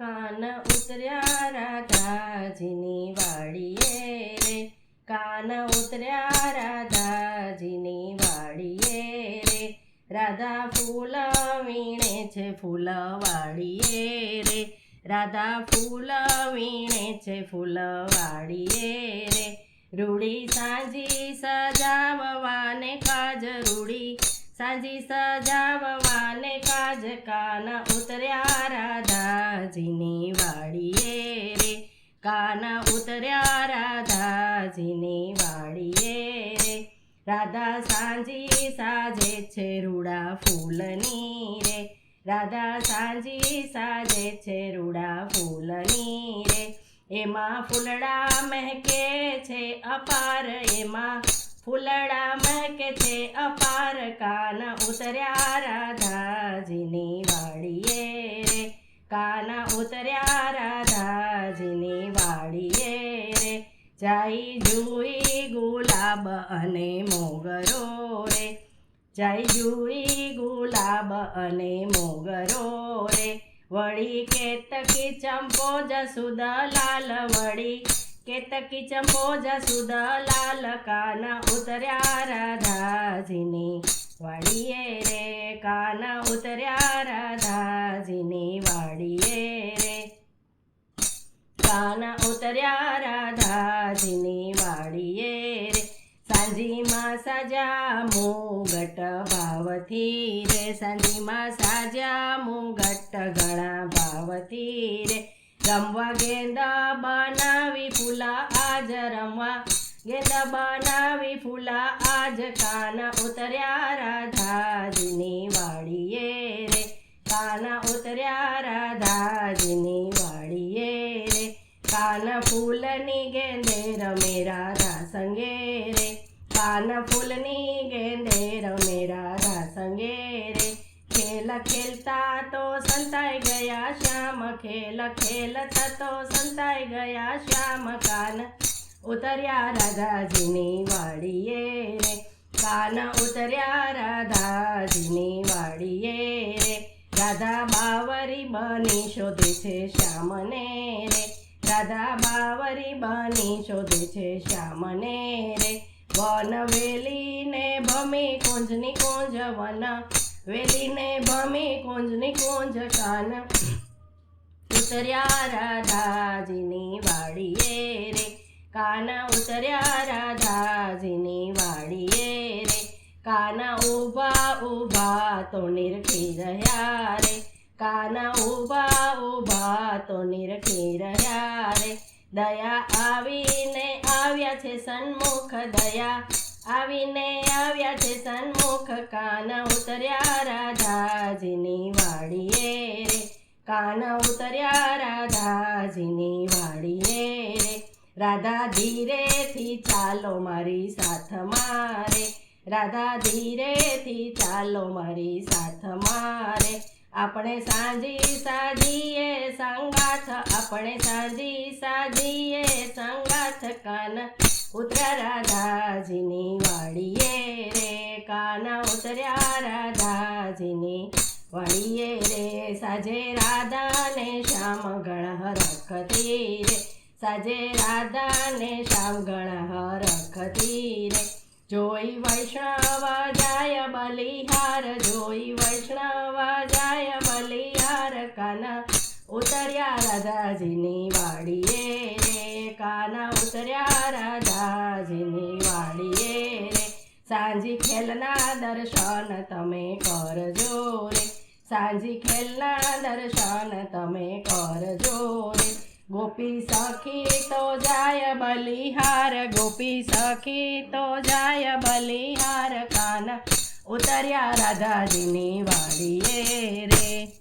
કાન ઉતર્યા રાધાજીની વાડીએ રે. કાન ઉતર્યા રાધાજીની વાડીએ રે. રાધા ફૂલ વીણે છે ફૂલ વાડીએ રે. રાધા ફૂલ વીણે છે ફૂલ વાડીએ રે. રૂડી સાંજી સજાવવાને કાજ રૂડી સાંજી સજાવવાને કાજ કાન ઉતર્યા રાધાજીની વાડીએ રે. કાન ઉતર્યા રાધાજીની વાડીએ રે. રાધા સાંજી સાજે છે રૂડા ફૂલની રે. રાધા સાંજી સાજે છે રૂડા ફૂલની રે. એમાં ફૂલડા મહેકે છે અપાર, એમાં ફૂલડા મહેકે છે અપાર કાના ઉતર્યા રાધાજીની વાડીએ. રે કાન ઉતર્યા રાધાજીની વાડીએ. રે જાય જુઈ ગુલાબ અને મોગરો રે જાય જુઈ ગુલાબ અને મોગરો રે વળી કેતકી ચંપો જસુદ લાલ વળી કેતકી ચંપો જસુદ લાલ કાન ઉતર્યા રાધાજીની વાડીએ રે કાન ઉતર્યા રાધાજીની વાડીએ રે કાન ઉતર્યા રાધાજીની વાડીએ રે સાંજીમાં સાજા મુગટ ભાવથી રે સાંજીમાં સાજા મુગટ ઘણા ભાવથી રે રમવા ગેંદા બનાવી ફૂલા આજ રમવા. ગેંદા બનાવી ફૂલા આજ કાના ઉતર્યા રાધાજીની વાડીએ રે. કાના ઉતર્યા રાધાજીની વાડીએ રે. કાના ફૂલની ગેંદે રમે રાધા સંગે રે. કાના ફૂલની ગેંદે રમે રાધા સંગે રે. ખેલ ખેલતા તો સંતાઈ ગયા શ્યામ ખેલ ખેલતા તો સંતાઈ ગયા શ્યામ કાન ઉતર્યા રાધાજીની વાડીએ રે કાન ઉતર્યા રાધાજીની વાડીએ રે રાધા બાવરી બની શોધે છે શ્યામને રે રાધા બાવરી બની શોધે છે શ્યામને રે વન વેલીને ભમી કુંજની કુંજ વન વેલીને ભમી કુંજની કુંજ કાન. ઉતર્યા રાધાજીની વાડીએ રે. કાના ઉતર્યા રાધાજીની વાડીએ રે. કાના ઊભા ઊભા તો નિરખી રહ્યા રે. કાના ઊભા ઊભા તો નિરખી રહ્યા રે. દયા આવીને આવ્યા છે સન્મુખ દયા. આવીને આવ્યા છે સન્મુખ, કાના ઉતર્યા રાધાજીની વાડીએ. રે કાના ઉતર્યા રાધાજીની વાડીએ. રે રાધા ધીરેથી ચાલો મારી સાથ મારે. રાધા ધીરેથી ચાલો મારી સાથ મારે. આપણે સાંજી સાજીએ સંગાથ, આપણે સાંજી સાજીએ સંગાથ, કાન ઉતર્યા રાધાજીની વાડીએ રે, કાના ઉતર્યા રાધાજીની વાડીએ રે. સાજે રાધાને શ્યામ ગણ હરખતી રે. સાજે રાધાને શ્યામ ગણ હરખતી રે. જોઈ વૈષ્ણવ જાય બલિહાર, જોઈ વૈષ્ણવ જાય બલિહાર, કાના ઉતર્યા રાધાજીની વાડીએ રે, કાના ઉતર્યા રાધાજીની વાડીએ રે. સાંજી ખેલના દર્શન તમે કરજો રે. સાંજી ખેલના દર્શન તમે કરજો રે. ગોપી સખી તો જાય બલિહાર, ગોપી સખી તો જાય બલિહાર. કાન ઉતર્યા રાધાજીની વાડીએ રે.